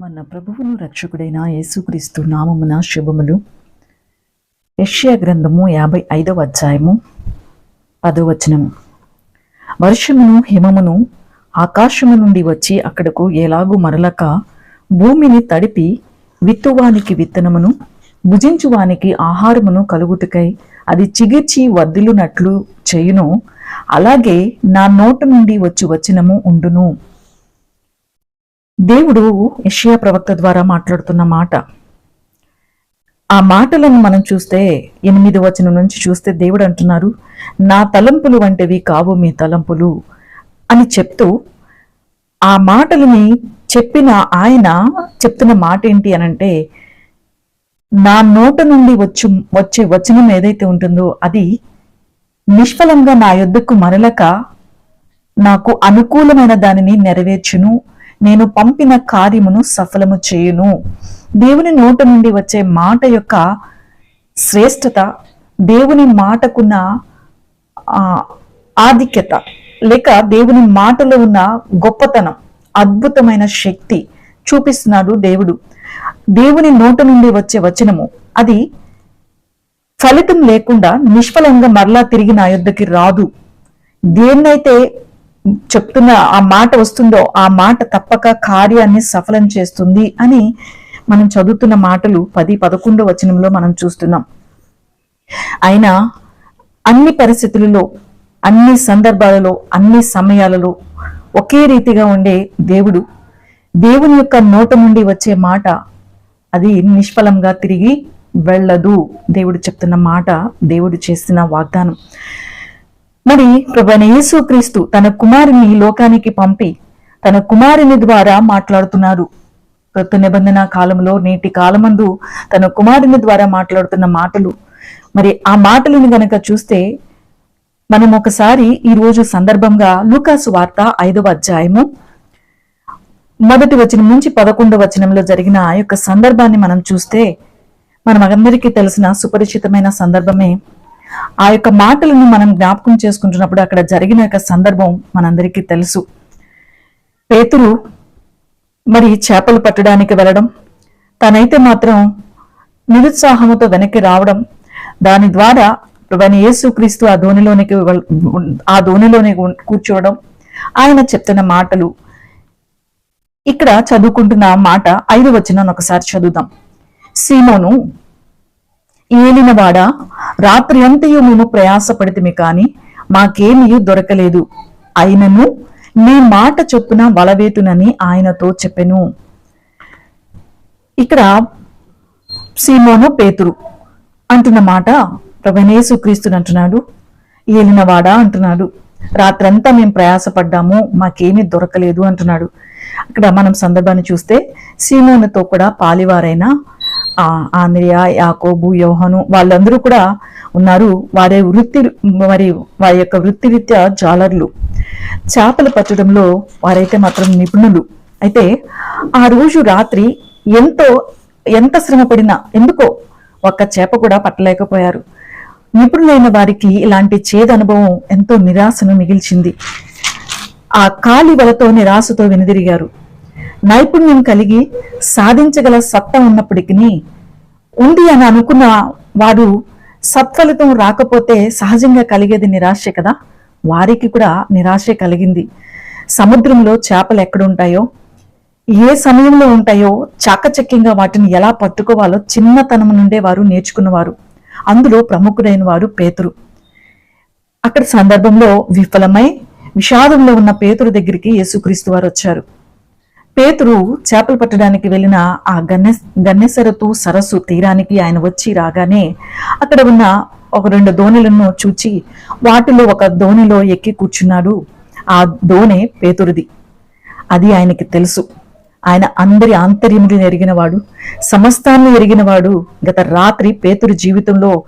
మన ప్రభువును రక్షకుడైన యేసుక్రీస్తు నామమున శుభములు. యష్యా గ్రంథము యాభై ఐదవ అధ్యాయము పదవచనము వర్షమును హిమమును ఆకాశము నుండి వచ్చి అక్కడకు ఎలాగూ మరలక భూమిని తడిపి విత్తువానికి విత్తనమును భుజించువానికి ఆహారమును కలుగుటకై అది చిగిర్చి వర్ధిల్లునట్లు చేయును. అలాగే నా నోట నుండి వచ్చి వచనము ఉండును. దేవుడు యషియా ప్రవక్త ద్వారా మాట్లాడుతున్న మాట. ఆ మాటలను మనం చూస్తే ఎనిమిది వచనం నుంచి చూస్తే దేవుడు అంటున్నారు నా తలంపులు వంటివి కావు మీ తలంపులు అని చెప్తూ ఆ మాటలని చెప్పిన ఆయన చెప్తున్న మాట ఏంటి అనంటే నా నోట నుండి వచ్చు వచ్చే వచనం ఏదైతే ఉంటుందో అది నిష్ఫలంగా నా యొద్దకు మరలక నాకు అనుకూలమైన దానిని నెరవేర్చును. నేను పంపిన కార్యమును సఫలము చేయును. దేవుని నోట నుండి వచ్చే మాట యొక్క శ్రేష్టత దేవుని మాటకున్న ఆధిక్యత లేక దేవుని మాటలో ఉన్న గొప్పతనం అద్భుతమైన శక్తి చూపిస్తున్నాడు దేవుడు. దేవుని నోట నుండి వచ్చే వచనము అది ఫలితం లేకుండా నిష్ఫలంగా మరలా తిరిగి నా యొద్దకి రాదు. దేన్నైతే చెప్తున్న ఆ మాట వస్తుందో ఆ మాట తప్పక కార్యాన్ని సఫలం చేస్తుంది అని మనం చదువుతున్న మాటలు పది పదకొండో వచనంలో మనం చూస్తున్నాం. అయినా అన్ని పరిస్థితులలో అన్ని సందర్భాలలో అన్ని సమయాలలో ఒకే రీతిగా ఉండే దేవుడు దేవుని యొక్క నోట నుండి వచ్చే మాట అది నిష్ఫలంగా తిరిగి వెళ్ళదు. దేవుడు చెప్తున్న మాట దేవుడు చేస్తున్న వాగ్దానం. మరి ప్రభువైన యేసుక్రీస్తు తన కుమారుని లోకానికి పంపి తన కుమారుని ద్వారా మాట్లాడుతున్నారు. కృత నిబంధన కాలంలో నేటి కాలమందు తన కుమారుని ద్వారా మాట్లాడుతున్న మాటలు. మరి ఆ మాటలను గనక చూస్తే మనం ఒకసారి ఈ రోజు సందర్భంగా లూకాసు వార్త ఐదవ అధ్యాయము మొదటి వచనం నుంచి పదకొండవ వచనంలో జరిగిన ఆ యొక్క సందర్భాన్ని మనం చూస్తే మనం అందరికీ తెలిసిన సుపరిచితమైన సందర్భమే ఆ యొక్క మాటలను మనం జ్ఞాపకం చేసుకుంటున్నప్పుడు అక్కడ జరిగిన యొక్క సందర్భం మనందరికీ తెలుసు. పేతురు మరి చేపలు పట్టడానికి వెళ్ళడం తనైతే మాత్రం నిరుత్సాహముతో వెనక్కి రావడం దాని ద్వారా ప్రభువైన యేసుక్రీస్తు ఆ ధోనిలోనికి ఆ ధోనిలోని ఉం- కూర్చోవడం ఆయన చెప్తున్న మాటలు. ఇక్కడ చదువుకుంటున్న మాట ఐదు వచ్చిన ఒకసారి చదువుదాం. సీమోను ఏలినవాడా? రాత్రి అంతయు మేము ప్రయాసపడితిమి కాని మాకేమీ దొరకలేదు. అయినను నీ మాట చొప్పున వలవేతునని ఆయనతో చెప్పెను. ఇక్కడ సీమోను పేతురు అంటున్న మాట ప్రభనేసు క్రీస్తుని అంటున్నాడు. ఏలినవాడా అంటున్నాడు. రాత్రంతా మేము ప్రయాసపడ్డాము మాకేమీ దొరకలేదు అంటున్నాడు. అక్కడ మనం సందర్భాన్ని చూస్తే సీమోనుతో కూడా పాలివారైన ఆంద్రియా యాకోబు యోహను వాళ్ళందరూ కూడా ఉన్నారు. వారి వృత్తి మరి వారి యొక్క వృత్తిరీత్యా జాలర్లు. చేపలు పట్టడంలో వారైతే మాత్రం నిపుణులు. అయితే ఆ రోజు రాత్రి ఎంతో ఎంత శ్రమ పడినా ఎందుకో ఒక్క చేప కూడా పట్టలేకపోయారు. నిపుణులైన వారికి ఇలాంటి చేదు అనుభవం ఎంతో నిరాశను మిగిల్చింది. ఆ కాలి వలతో నిరాశతో వెనుదిరిగారు. నైపుణ్యం కలిగి సాధించగల సత్తా ఉన్నప్పటికీ ఉంది అని అనుకున్న వాడు సత్ఫలితం రాకపోతే సహజంగా కలిగేది నిరాశే కదా? వారికి కూడా నిరాశే కలిగింది. సముద్రంలో చేపలు ఎక్కడుంటాయో ఏ సమయంలో ఉంటాయో చాకచక్యంగా వాటిని ఎలా పట్టుకోవాలో చిన్నతనం నుండే వారు నేర్చుకున్నవారు. అందులో ప్రముఖుడైన వారు పేతురు. అక్కడ సందర్భంలో విఫలమై విషాదంలో ఉన్న పేతురు దగ్గరికి యేసుక్రీస్తు వారు వచ్చారు. పేతురు చేపలు పట్టడానికి వెళ్ళిన ఆ గన్నె గన్నెసరతు సరస్సు తీరానికి ఆయన వచ్చి రాగానే అక్కడ ఉన్న ఒక రెండు దోణిలను చూచి వాటిలో ఒక దోణిలో ఎక్కి కూర్చున్నాడు. ఆ దోణె పేతురుది. అది ఆయనకి తెలుసు. ఆయన అందరి ఆంతర్యములు ఎరిగినవాడు. సమస్తాన్ని ఎరిగినవాడు. గత రాత్రి పేతురు జీవితంలో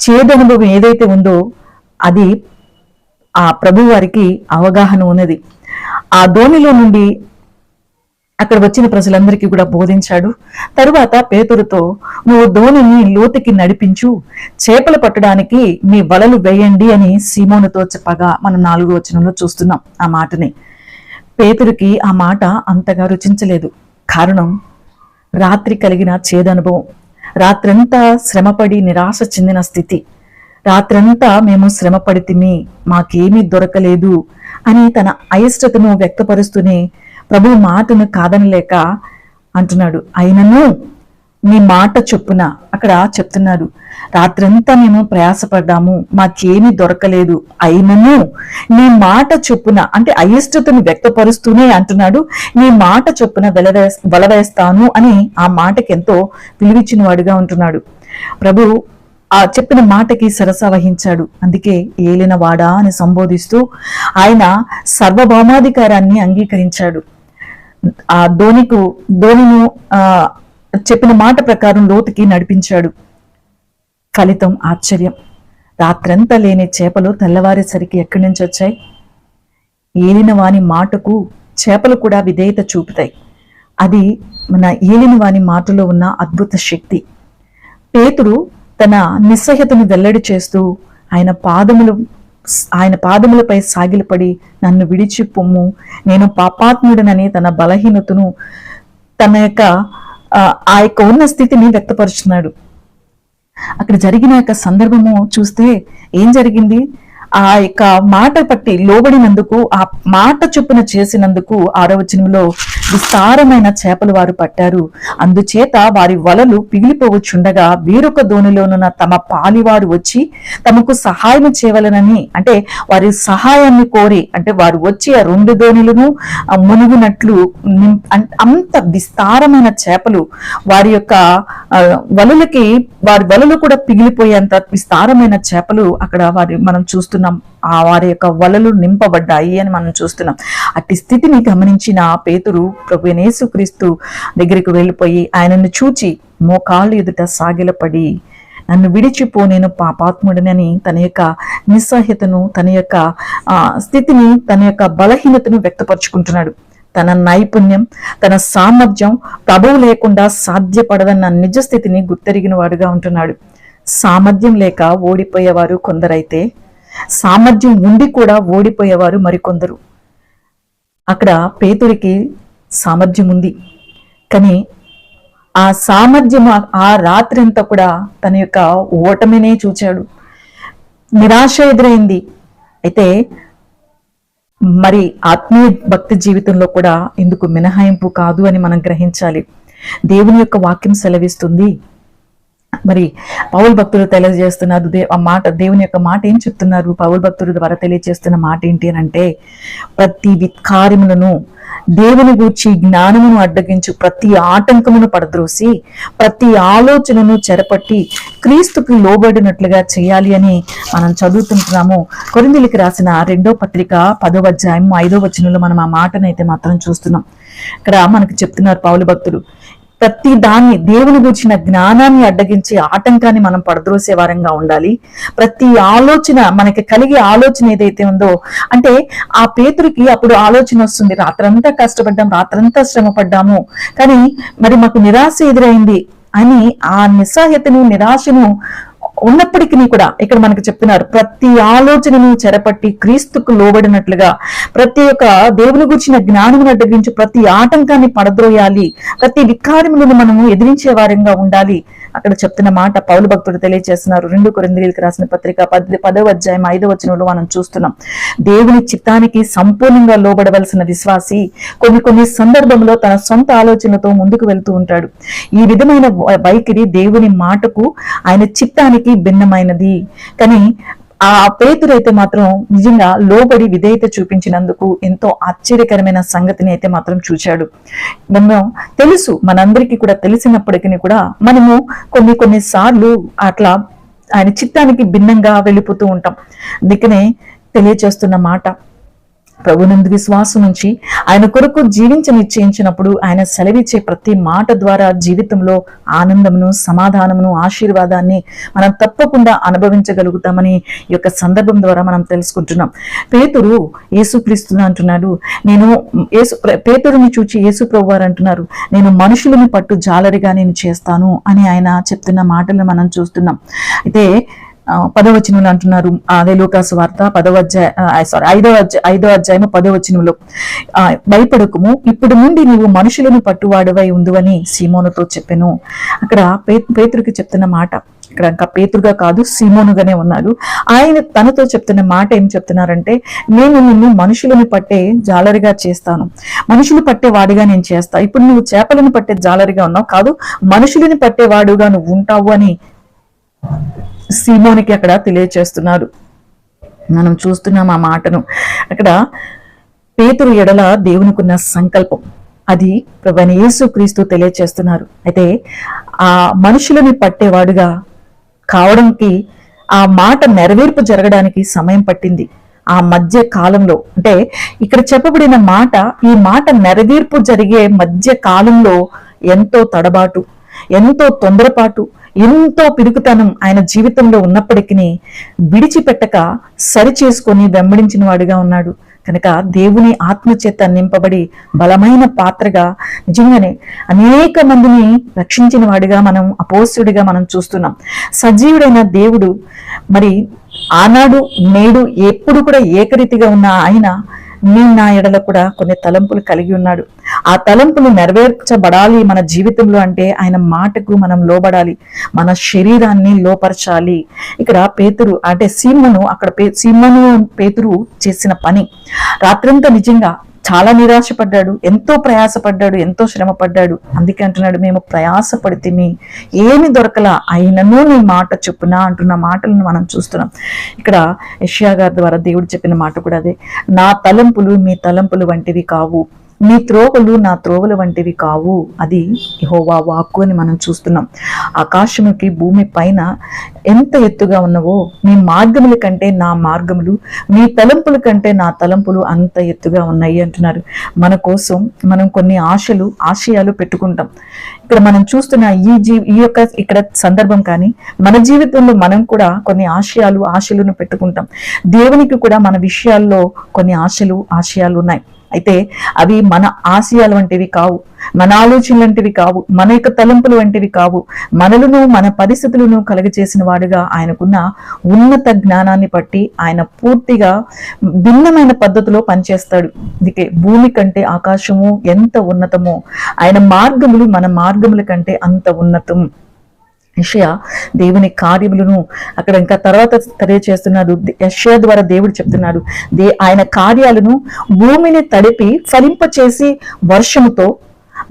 చేదనుభవం ఏదైతే ఉందో అది ఆ ప్రభువారికి అవగాహన ఉన్నది. ఆ దోణిలో నుండి అక్కడ వచ్చిన ప్రజలందరికీ కూడా బోధించాడు. తరువాత పేతురుతో నువ్వు ధోనిని లోతుకి నడిపించు. చేపలు పట్టడానికి మీ వలలు వేయండి అని సీమోనుతో చెప్పగా మనం నాలుగో వచనంలో చూస్తున్నాం ఆ మాటని. పేతురికి ఆ మాట అంతగా రుచించలేదు. కారణం రాత్రి కలిగిన చేదనుభవం. రాత్రంతా శ్రమపడి నిరాశ చెందిన స్థితి. రాత్రంతా మేము శ్రమపడితిమి మాకేమీ దొరకలేదు అని తన అయిష్టతను వ్యక్తపరుస్తూనే ప్రభు మాటను కాదనలేక అంటున్నాడు. అయినను మీ మాట చొప్పున అక్కడ చెప్తున్నాడు. రాత్రంతా మేము ప్రయాసపడ్డాము. మాకేమీ దొరకలేదు. అయినను నీ మాట చొప్పున అంటే అయిష్టతను వ్యక్తపరుస్తూనే అంటున్నాడు. నీ మాట చొప్పున వెలవే వలవేస్తాను అని ఆ మాటకి ఎంతో విలువిచ్చిన వాడుగా ఉంటున్నాడు. ప్రభు ఆ చెప్పిన మాటకి సరస వహించాడు. అందుకే ఏలిన వాడా అని సంబోధిస్తూ ఆయన సర్వభౌమాధికారాన్ని అంగీకరించాడు. ఆ ధోనికు ధోనిను ఆ చెప్పిన మాట ప్రకారం లోతుకి నడిపించాడు. ఫలితం ఆశ్చర్యం. రాత్రంతా లేని చేపలు తెల్లవారేసరికి ఎక్కడి నుంచి వచ్చాయి? ఏలిన వాని మాటకు చేపలు కూడా విధేయత చూపుతాయి. అది మన ఏలిన వాని మాటలో ఉన్న అద్భుత శక్తి. పేతుడు తన నిస్సహ్యతను వెల్లడి చేస్తూ ఆయన పాదములు ఆయన పాదములపై సాగిలపడి నన్ను విడిచి పొమ్ము. నేను పాపాత్ముడనని తన బలహీనతను తన యొక్క ఆ, ఆ యొక్క ఉన్న స్థితిని వ్యక్తపరుచున్నాడు. అక్కడ జరిగిన యొక్క సందర్భము చూస్తే ఏం జరిగింది? ఆ యొక్క మాట పట్టి లోబడినందుకు ఆ మాట చొప్పున చేసినందుకు ఆరో వచనంలో విస్తారమైన చేపలు వారు పట్టారు. అందుచేత వారి వలలు పిగిలిపోవచ్చుండగా వేరొక దోణిలోనున్న తమ పాలివారు వచ్చి తమకు సహాయం చేయవలనని అంటే వారి సహాయాన్ని కోరి అంటే వారు వచ్చి ఆ రెండు దోణులను మునిగినట్లు అంత విస్తారమైన చేపలు వారి యొక్క వలలకి వారి వలలు కూడా పిగిలిపోయేంత విస్తారమైన చేపలు అక్కడ వారి మనం చూస్తున్నాం. ఆ వారి యొక్క వలలు నింపబడ్డాయి అని మనం చూస్తున్నాం. అట్టి స్థితిని గమనించిన పేతురు ప్రభు యేసుక్రీస్తు దగ్గరికి వెళ్ళిపోయి ఆయనను చూచి మోకాళ్ళు ఎదుట సాగిలపడి నన్ను విడిచిపో నేను పాపాత్ముడినని తన యొక్క నిస్సహితను తన యొక్క ఆ, స్థితిని తన యొక్క బలహీనతను వ్యక్తపరుచుకుంటున్నాడు. తన నైపుణ్యం తన సామర్థ్యం ప్రభువు లేకుండా సాధ్యపడదన్న నిజ స్థితిని గుర్తెరిగిన వాడుగా ఉంటున్నాడు. సామర్థ్యం లేక ఓడిపోయేవారు కొందరైతే సామర్థ్యం ఉండి కూడా ఓడిపోయేవారు మరికొందరు. అక్కడ పేతురికి సామర్థ్యం ఉంది. కానీ ఆ సామర్థ్యం ఆ- ఆ రాత్రి అంతా కూడా తన యొక్క ఓటమినే చూచాడు. నిరాశ ఎదురైంది. అయితే మరి ఆత్మీయ భక్తి జీవితంలో కూడా ఇందుకు మినహాయింపు కాదు అని మనం గ్రహించాలి. దేవుని యొక్క వాక్యం సెలవిస్తుంది. మరి పౌల్ భక్తులు తెలియజేస్తున్నారు. దే ఆ మాట దేవుని యొక్క మాట ఏం చెప్తున్నారు? పౌల్ భక్తుల ద్వారా తెలియజేస్తున్న మాట ఏంటి అని అంటే ప్రతి విత్కార్యములను దేవుని గూర్చి జ్ఞానమును అడ్డగించు ప్రతి ఆటంకమును పడద్రోసి ప్రతి ఆలోచనను చెరపట్టి క్రీస్తుకు లోబడినట్లుగా చేయాలి అని మనం చదువుతుంటున్నాము. కొరిందిలికి రాసిన రెండో పత్రిక పదో అధ్యాయం ఐదో వచనంలో మనం ఆ మాటనైతే మాత్రం చూస్తున్నాం. ఇక్కడ మనకు చెప్తున్నారు పౌలు భక్తులు ప్రతి దాన్ని దేవుని గురించిన జ్ఞానాన్ని అడ్డగించే ఆటంకాన్ని మనం పడద్రోసే వారంగా ఉండాలి. ప్రతి ఆలోచన మనకి కలిగే ఆలోచన ఏదైతే ఉందో అంటే ఆ పేతురికి అప్పుడు ఆలోచన వస్తుంది రాత్రంతా కష్టపడ్డాం రాత్రంతా శ్రమ పడ్డాము కానీ మరి మాకు నిరాశ ఎదురైంది అని ఆ నిస్సహాయతను నిరాశను ఉన్నప్పటికీ కూడా ఇక్కడ మనకు చెప్తున్నారు ప్రతి ఆలోచనను చెరపట్టి క్రీస్తుకు లోబడినట్లుగా ప్రతి ఒక్క దేవుని గురించిన జ్ఞానమును అడ్డగించి ప్రతి ఆటంకాన్ని పడద్రోయాలి ప్రతి వికారములను మనము ఎదిరించే వారంగా ఉండాలి. అక్కడ చెప్తున్న మాట పౌలు భక్తుడు తెలియజేస్తున్నారు రెండు కొరిందీలకు రాసిన పత్రిక పది పదవ అధ్యాయం ఐదవ వచనంలో మనం చూస్తున్నాం. దేవుని చిత్తానికి సంపూర్ణంగా లోబడవలసిన విశ్వాసి కొన్ని కొన్ని సందర్భంలో తన సొంత ఆలోచనతో ముందుకు వెళ్తూ ఉంటాడు. ఈ విధమైన వైఖరి దేవుని మాటకు ఆయన చిత్తానికి భిన్నమైనది. కానీ ఆ పేతురైతే మాత్రం నిజంగా లోబడి విధేయత చూపించినందుకు ఎంతో ఆశ్చర్యకరమైన సంగతిని అయితే మాత్రం చూచాడు మనం తెలుసు మనందరికీ కూడా తెలిసినప్పటికీ కూడా మనము కొన్ని కొన్ని సార్లు అట్లా ఆయన చిత్తానికి భిన్నంగా వెళ్ళిపోతూ ఉంటాం. అందుకనే తెలియచేస్తున్న మాట ప్రభునందు విశ్వాసం నుంచి ఆయన కొరకు జీవించ నిశ్చయించినప్పుడు ఆయన సెలవిచ్చే ప్రతి మాట ద్వారా జీవితంలో ఆనందమును సమాధానమును ఆశీర్వాదాన్ని మనం తప్పకుండా అనుభవించగలుగుతామని ఈ యొక్క సందర్భం ద్వారా మనం తెలుసుకుంటున్నాం. పేతురు యేసుక్రీస్తుని అంటున్నాడు. నేను యేసు పేతురుని చూచి యేసు ప్రభు వారు అంటున్నారు. నేను మనుషులను పట్టు జాలరిగా నేను చేస్తాను అని ఆయన చెప్తున్న మాటలు మనం చూస్తున్నాం. అయితే పదవచనంలో అంటున్నారు. అదే లోకాసు వార్త పదవ అధ్యాయ సారీ ఐదవ అధ్యాయ ఐదవ అధ్యాయము పదవచనంలో. ఆ, భయపడకుము ఇప్పుడు నుండి నీవు మనుషులను పట్టువాడవై ఉందని సీమోనుతో చెప్పాను. అక్కడ పే పేతురికి చెప్తున్న మాట ఇక్కడ ఇంకా పేతురుగా కాదు సీమోనుగానే ఉన్నారు. ఆయన తనతో చెప్తున్న మాట ఏం చెప్తున్నారంటే నేను నిన్ను మనుషులను పట్టే జాలరిగా చేస్తాను. మనుషులు పట్టే వాడిగా నేను చేస్తా. ఇప్పుడు నువ్వు చేపలను పట్టే జాలరిగా ఉన్నావు. కాదు మనుషులను పట్టేవాడుగా నువ్వు ఉంటావు అని సీమోనికి అక్కడ తెలియచేస్తున్నారు. మనం చూస్తున్నాం ఆ మాటను. అక్కడ పేతురు ఎడల దేవునికున్న సంకల్పం. అది ప్రభు యేసు క్రీస్తు తెలియచేస్తున్నారు. అయితే ఆ మనుషులని పట్టేవాడుగా కావడానికి ఆ మాట నెరవేర్పు జరగడానికి సమయం పట్టింది. ఆ మధ్య కాలంలో అంటే ఇక్కడ చెప్పబడిన మాట ఈ మాట నెరవేర్పు జరిగే మధ్య కాలంలో ఎంతో తడబాటు ఎంతో తొందరపాటు ఎంతో పిరుకుతనం ఆయన జీవితంలో ఉన్నప్పటికీ విడిచిపెట్టక సరి చేసుకొని వెంబడించిన వాడిగా ఉన్నాడు. కనుక దేవుని ఆత్మచేత నింపబడి బలమైన పాత్రగా నిజంగానే అనేక మందిని రక్షించిన వాడిగా మనం అపోస్యుడిగా మనం చూస్తున్నాం. సజీవుడైన దేవుడు మరి ఆనాడు నేడు ఎప్పుడు కూడా ఏకరీతిగా ఉన్న ఆయన మీ నా ఎడల కూడా కొన్ని తలంపులు కలిగి ఉన్నాడు. ఆ తలంపులు నెరవేర్చబడాలి మన జీవితంలో అంటే ఆయన మాటకు మనం లోబడాలి. మన శరీరాన్ని లోపరచాలి. ఇక్కడ పేతురు అంటే సీమను అక్కడ పే సీమను పేతురు చేసిన పని. రాత్రంతా నిజంగా చాలా నిరాశపడ్డాడు ఎంతో ప్రయాసపడ్డాడు ఎంతో శ్రమపడ్డాడు. అందుకే అంటున్నాడు మేము ప్రయాసపడితేమి. ఏమి దొరకలా అయినను నీ మాట చెప్పునా అంటున్న మాటలను మనం చూస్తున్నాం. ఇక్కడ యష్యా గారి ద్వారా దేవుడు చెప్పిన మాట కూడా అదే నా తలంపులు మీ తలంపులు వంటివి కావు. మీ త్రోవలు నా త్రోవల వంటివి కావు. అది హోవా వాక్కు అని మనం చూస్తున్నాం. ఆకాశముకి భూమి పైన ఎంత ఎత్తుగా ఉన్నవో మీ మార్గముల కంటే నా మార్గములు మీ తలంపుల కంటే నా తలంపులు అంత ఎత్తుగా ఉన్నాయి అంటున్నారు. మన కోసం మనం కొన్ని ఆశలు ఆశయాలు పెట్టుకుంటాం. ఇక్కడ మనం చూస్తున్న ఈ జీ ఈ యొక్క ఇక్కడ సందర్భం కానీ మన జీవితంలో మనం కూడా కొన్ని ఆశయాలు ఆశలను పెట్టుకుంటాం. దేవునికి కూడా మన విషయాల్లో కొన్ని ఆశలు ఆశయాలు ఉన్నాయి. అయితే అవి మన ఆశయాలు వంటివి కావు మన ఆలోచనలు వంటివి కావు మన యొక్క తలంపులు వంటివి కావు. మనలను మన పరిస్థితులను కలుగజేసిన వాడుగా ఆయనకున్న ఉన్నత జ్ఞానాన్ని బట్టి ఆయన పూర్తిగా భిన్నమైన పద్ధతిలో పనిచేస్తాడు. అందుకే భూమి కంటే ఆకాశము ఎంత ఉన్నతమో ఆయన మార్గములు మన మార్గముల కంటే అంత ఉన్నతం. యషయ దేవుని కార్యములను అక్కడ ఇంకా తర్వాత తెలియచేస్తున్నాడు. యషయ ద్వారా దేవుడు చెప్తున్నాడు. దే ఆయన కార్యాలను భూమిని తడిపి ఫలింపచేసి వర్షముతో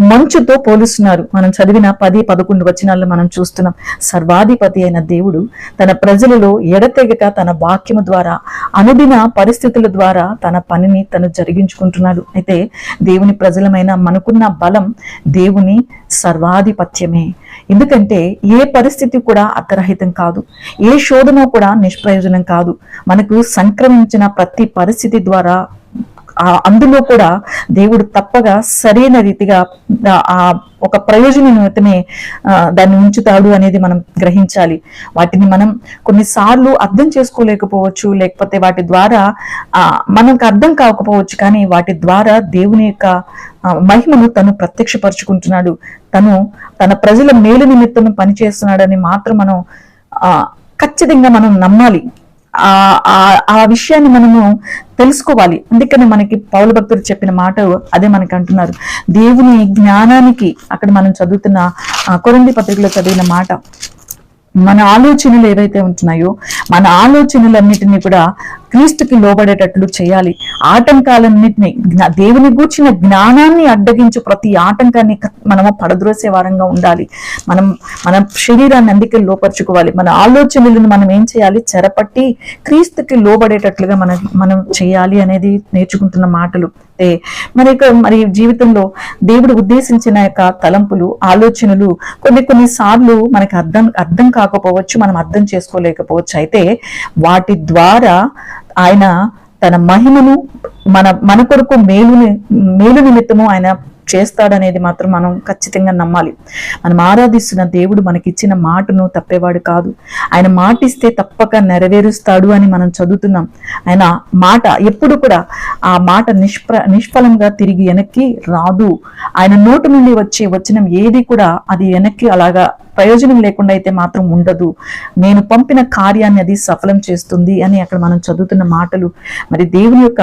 మంచుతో పోలుస్తున్నారు. మనం చదివిన పది పదకొండు వచనాల్లో మనం చూస్తున్నాం. సర్వాధిపతి అయిన దేవుడు తన ప్రజలలో ఎడతెగక తన వాక్యము ద్వారా అనుదిన పరిస్థితుల ద్వారా తన పనిని తను జరిగించుకుంటున్నాడు. అయితే దేవుని ప్రజలమైన మనకున్న బలం దేవుని సర్వాధిపత్యమే. ఎందుకంటే ఏ పరిస్థితి కూడా అర్థరహితం కాదు ఏ శోధన కూడా నిష్ప్రయోజనం కాదు. మనకు సంక్రమించిన ప్రతి పరిస్థితి ద్వారా అందులో కూడా దేవుడు తప్పగా సరైన రీతిగా ఆ- ఒక ప్రయోజన నిమిత్తమే దాన్ని ఉంచుతాడు అనేది మనం గ్రహించాలి. వాటిని మనం కొన్నిసార్లు అర్థం చేసుకోలేకపోవచ్చు లేకపోతే వాటి ద్వారా ఆ, మనకు అర్థం కాకపోవచ్చు కానీ వాటి ద్వారా దేవుని యొక్క మహిమను తను ప్రత్యక్షపరుచుకుంటున్నాడు. తను తన ప్రజల మేలు నిమిత్తం పనిచేస్తున్నాడని మాత్రం మనం ఆ, ఖచ్చితంగా మనం నమ్మాలి. ఆ ఆ- ఆ విషయాన్ని మనము తెలుసుకోవాలి. అందుకని మనకి పౌల భక్తులు చెప్పిన మాట అదే మనకి అంటున్నారు. దేవుని జ్ఞానానికి అక్కడ మనం చదువుతున్న ఆ, పత్రికలో చదివిన మాట మన ఆలోచనలు ఏవైతే ఉంటున్నాయో మన ఆలోచనలన్నిటినీ కూడా క్రీస్తుకి లోబడేటట్లు చేయాలి. ఆటంకాలన్నింటిని జ్ఞా- దేవుని గూర్చిన జ్ఞానాన్ని అడ్డగించు ప్రతి ఆటంకాన్ని మనము పడద్రోసే వారంగా ఉండాలి. మనం మన శరీరాన్ని అందుకే లోపరుచుకోవాలి. మన ఆలోచనలను మనం ఏం చేయాలి? చెరపట్టి క్రీస్తుకి లోబడేటట్లుగా మనం మనం చేయాలి అనేది నేర్చుకుంటున్న మాటలు. మరి మరి జీవితంలో దేవుడు ఉద్దేశించిన యొక్క తలంపులు ఆలోచనలు కొన్ని కొన్ని సార్లు మనకి అర్థం అర్థం కాకపోవచ్చు మనం అర్థం చేసుకోలేకపోవచ్చు. అయితే వాటి ద్వారా ఆయన తన మహిమను మన మన కొరకు మేలు మేలు నిమిత్తము ఆయన చేస్తాడనేది మాత్రం మనం ఖచ్చితంగా నమ్మాలి. మనం ఆరాధిస్తున్న దేవుడు మనకిచ్చిన మాటను తప్పేవాడు కాదు. ఆయన మాటిస్తే తప్పక నెరవేరుస్తాడు అని మనం చదువుతున్నాం. ఆయన మాట ఎప్పుడు కూడా ఆ మాట నిష్ప్ర నిష్ఫలంగా తిరిగి వెనక్కి రాదు. ఆయన నోటు నుండి వచ్చే వచనం ఏది కూడా అది వెనక్కి అలాగా ప్రయోజనం లేకుండా అయితే మాత్రం ఉండదు. నేను పంపిన కార్యాన్ని అది సఫలం చేస్తుంది అని అక్కడ మనం చదువుతున్న మాటలు. మరి దేవుని యొక్క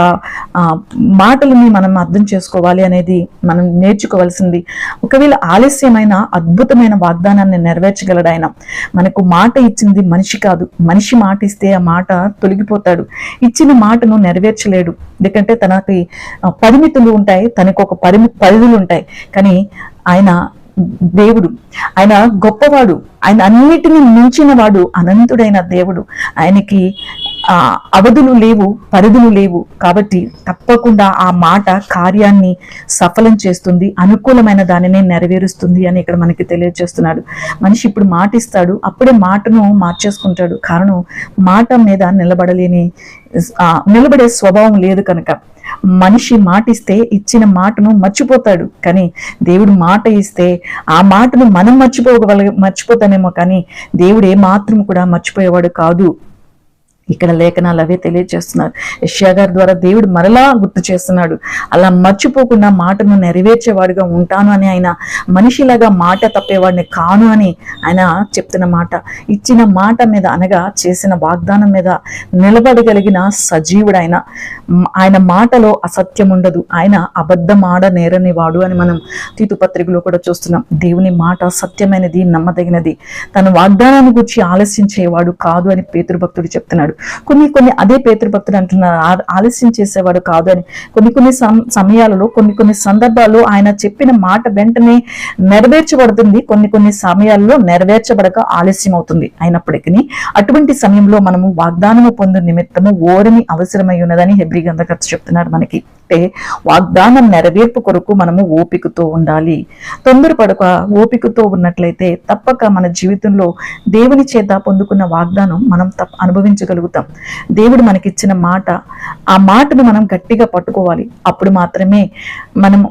ఆ, మాటలని మనం అర్థం చేసుకోవాలి అనేది మనం నేర్చుకోవాల్సింది. ఒకవేళ ఆలస్యమైన అద్భుతమైన వాగ్దానాన్ని నెరవేర్చగలడు ఆయన. మనకు మాట ఇచ్చింది మనిషి కాదు. మనిషి మాట ఇస్తే ఆ మాట తొలగిపోతాడు. ఇచ్చిన మాటను నెరవేర్చలేడు. ఎందుకంటే తనకి పరిమితులు ఉంటాయి. తనకు ఒక పరిమి పరిధులు ఉంటాయి. కానీ ఆయన దేవుడు. ఆయన గొప్పవాడు. ఆయన అన్నిటిని మించిన వాడు అనంతుడైన దేవుడు. ఆయనకి ఆ అవధులు లేవు పరిధులు లేవు. కాబట్టి తప్పకుండా ఆ మాట కార్యాన్ని సఫలం చేస్తుంది అనుకూలమైన దానిని నెరవేరుస్తుంది అని ఇక్కడ మనకి తెలియజేస్తున్నాడు. మనిషి ఇప్పుడు మాట ఇస్తాడు అప్పుడే మాటను మార్చేసుకుంటాడు. కారణం మాట మీద నిలబడలేని ఆ, నిలబడే స్వభావం లేదు కనుక. మనిషి మాట ఇస్తే ఇచ్చిన మాటను మర్చిపోతాడు. కానీ దేవుడు మాట ఇస్తే ఆ మాటను మనం మర్చిపోగల మర్చిపోతామేమో కానీ దేవుడు ఏ మాత్రం కూడా మర్చిపోయేవాడు కాదు. ఇక్కడ లేఖనాలు అవే తెలియజేస్తున్నారు. యష్యా గారి ద్వారా దేవుడు మరలా గుర్తు చేస్తున్నాడు. అలా మర్చిపోకుండా మాటను నెరవేర్చేవాడుగా ఉంటాను అని ఆయన మనిషిలాగా మాట తప్పేవాడిని కాను అని ఆయన చెప్తున్న మాట. ఇచ్చిన మాట మీద అనగా చేసిన వాగ్దానం మీద నిలబడగలిగిన సజీవుడు ఆయన. ఆయన మాటలో అసత్యం ఉండదు. ఆయన అబద్ధం ఆడ నేరని వాడు అని మనం తీతు పత్రికలో కూడా చూస్తున్నాం. దేవుని మాట సత్యమైనది నమ్మదగినది. తన వాగ్దానాన్ని గురించి ఆలస్యించేవాడు కాదు అని పేతృభక్తుడు చెప్తున్నాడు. కొన్ని కొన్ని అదే పేతృభక్తులు అంటున్నారు ఆలస్యం చేసేవాడు కాదు అని. కొన్ని కొన్ని సమయాలలో కొన్ని కొన్ని సందర్భాల్లో ఆయన చెప్పిన మాట వెంటనే నెరవేర్చబడుతుంది. కొన్ని కొన్ని సమయాల్లో నెరవేర్చబడక ఆలస్యం అవుతుంది. అయినప్పటికీ అటువంటి సమయంలో మనము వాగ్దానము పొందు నిమిత్తము ఓరమి అవసరమై ఉన్నదని హెబ్రి గంధకర్త చెప్తున్నాడు మనకి. అంటే వాగ్దానం నెరవేర్పు కొరకు మనము ఓపికతో ఉండాలి. తొందరపడక ఓపికతో ఉన్నట్లయితే తప్పక మన జీవితంలో దేవుని చేత పొందుకున్న వాగ్దానం మనం తప్ప అనుభవించగలుగుతాం. దేవుడు మనకిచ్చిన మాట ఆ మాటను మనం గట్టిగా పట్టుకోవాలి. అప్పుడు మాత్రమే మనము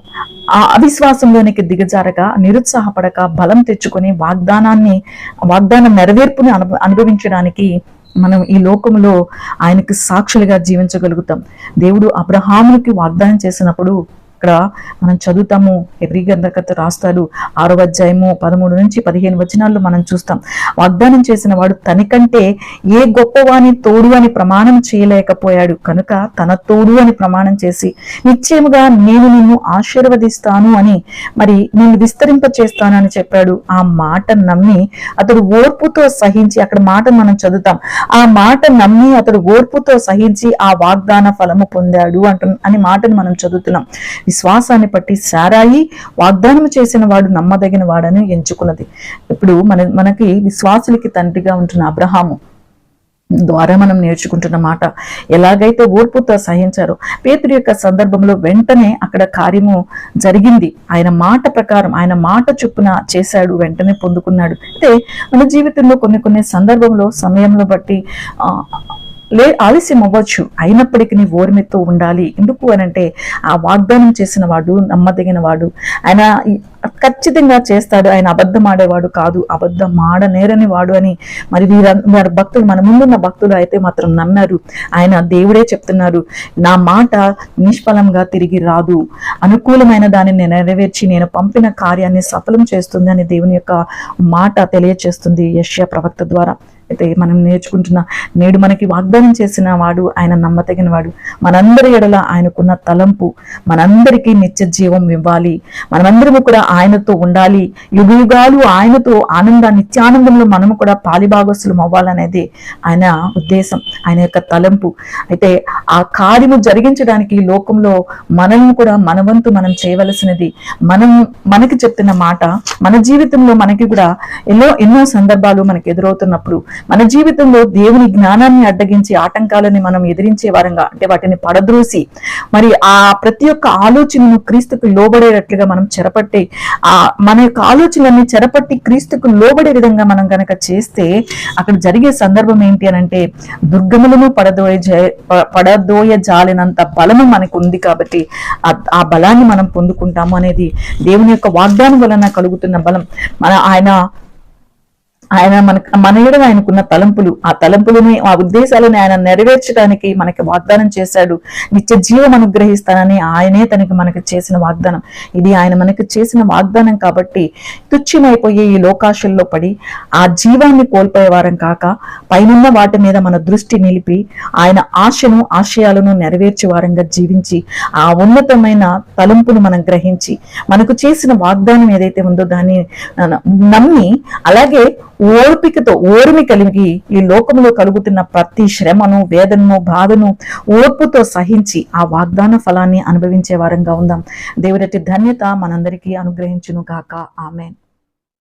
ఆ అవిశ్వాసంలోనికి దిగజారక నిరుత్సాహపడక బలం తెచ్చుకొని వాగ్దానాన్ని వాగ్దానం నెరవేర్పుని అను అనుభవించడానికి మనం ఈ లోకంలో ఆయనకి సాక్షులుగా జీవించగలుగుతాం. దేవుడు అబ్రహాములకి వాగ్దానం చేసినప్పుడు ఇక్కడ మనం చదువుతాము. ఎవ్రీ గంధకత రాస్తాడు. ఆరో అధ్యాయము పదమూడు నుంచి పదిహేను వచనాల్లో మనం చూస్తాం. వాగ్దానం చేసిన వాడు తనకంటే ఏ గొప్పవాని తోడు అని ప్రమాణం చేయలేకపోయాడు. కనుక తన తోడు అని ప్రమాణం చేసి నిశ్చయముగా నేను నిన్ను ఆశీర్వదిస్తాను అని మరి నిన్ను విస్తరింప చేస్తాను అని చెప్పాడు. ఆ మాట నమ్మి అతడు ఓర్పుతో సహించి అక్కడ మాట మనం చదువుతాం. ఆ మాట నమ్మి అతడు ఓర్పుతో సహించి ఆ వాగ్దాన ఫలము పొందాడు అంటు అని మాటను మనం చదువుతున్నాం. విశ్వాసాన్ని బట్టి సారాయి వాగ్దానం చేసిన వాడు నమ్మదగిన వాడని ఎంచుకున్నది. ఇప్పుడు మన మనకి విశ్వాసులకి తండ్రిగా ఉంటున్న అబ్రహాము ద్వారా మనం నేర్చుకుంటున్న మాట. ఎలాగైతే ఓర్పుతో సహించారో పేతుడి యొక్క సందర్భంలో వెంటనే అక్కడ కార్యము జరిగింది. ఆయన మాట ప్రకారం ఆయన మాట చొప్పున చేశాడు వెంటనే పొందుకున్నాడు. అయితే మన జీవితంలో కొన్ని కొన్ని సందర్భంలో సమయంలో బట్టి లే ఆలస్యం అవ్వచ్చు. అయినప్పటికీ నీ ఓర్మితో ఉండాలి. ఎందుకు అనంటే ఆ వాగ్దానం చేసిన వాడు నమ్మదగిన వాడు ఆయన ఖచ్చితంగా చేస్తాడు. ఆయన అబద్ధం ఆడేవాడు కాదు. అబద్ధం ఆడనేరని వాడు అని మరి వీర వారి భక్తులు మన ముందున్న భక్తులు అయితే మాత్రం నమ్మారు. ఆయన దేవుడే చెప్తున్నారు. నా మాట నిష్ఫలంగా తిరిగి రాదు. అనుకూలమైన దానిని నెరవేర్చి నేను పంపిన కార్యాన్ని సఫలం చేస్తుంది అని దేవుని యొక్క మాట తెలియచేస్తుంది యష్యా ప్రవక్త ద్వారా. అయితే మనం నేర్చుకుంటున్న నేడు మనకి వాగ్దానం చేసిన వాడు ఆయన నమ్మతగిన వాడు. మనందరి ఎడల ఆయనకున్న తలంపు మనందరికీ నిత్య జీవం ఇవ్వాలి. మనమందరము కూడా ఆయనతో ఉండాలి. యుగ యుగాలు ఆయనతో ఆనంద నిత్యానందంలో మనము కూడా పాలిభాగస్సులం అవ్వాలనేది ఆయన ఉద్దేశం ఆయన యొక్క తలంపు. అయితే ఆ కార్యము జరిగించడానికి లోకంలో మనల్ని కూడా మనవంతు మనం చేయవలసినది మనం మనకి చెప్తున్న మాట మన జీవితంలో మనకి కూడా ఎన్నో ఎన్నో సందర్భాలు మనకి ఎదురవుతున్నప్పుడు మన జీవితంలో దేవుని జ్ఞానాన్ని అడ్డగించి ఆటంకాలని మనం ఎదిరించే వారంగా అంటే వాటిని పడద్రోసి మరి ఆ ప్రతి ఒక్క ఆలోచనను క్రీస్తుకు లోబడేటట్లుగా మనం చెరపట్టి ఆ మన యొక్క ఆలోచనలన్నీ చెరపట్టి క్రీస్తుకు లోబడే విధంగా మనం గనక చేస్తే అక్కడ జరిగే సందర్భం ఏంటి అని అంటే దుర్గములను పడదోయ పడదోయ జాలినంత బలము మనకు ఉంది కాబట్టి ఆ- ఆ బలాన్ని మనం పొందుకుంటాము అనేది దేవుని యొక్క వాగ్దానం వలన కలుగుతున్న బలం. మన ఆయన ఆయన మనకు మన ఎడల ఆయనకున్న తలంపులు. ఆ తలంపులని ఆ ఉద్దేశాలను ఆయన నెరవేర్చడానికి మనకి వాగ్దానం చేశాడు. నిత్య జీవం అనుగ్రహిస్తానని ఆయనే తనకి మనకి చేసిన వాగ్దానం. ఇది ఆయన మనకి చేసిన వాగ్దానం కాబట్టి తుచ్చమైపోయే ఈ లోకాశల్లో పడి ఆ జీవాన్ని కోల్పోయే వారం కాక పైనున్న వాటి మీద మన దృష్టి నిలిపి ఆయన ఆశను ఆశయాలను నెరవేర్చే వారంగా జీవించి ఆ ఉన్నతమైన తలంపును మనం గ్రహించి మనకు చేసిన వాగ్దానం ఏదైతే ఉందో దాన్ని నమ్మి అలాగే ఓర్పికతో ఓర్మి కలిగి ఈ లోకంలో కలుగుతున్న ప్రతి శ్రమను వేదనను బాధను ఓర్పుతో సహించి ఆ వాగ్దాన ఫలాన్ని అనుభవించే వారంగా ఉందాం. దేవుడటి ధన్యత మనందరికీ అనుగ్రహించును గాక ఆమెన్.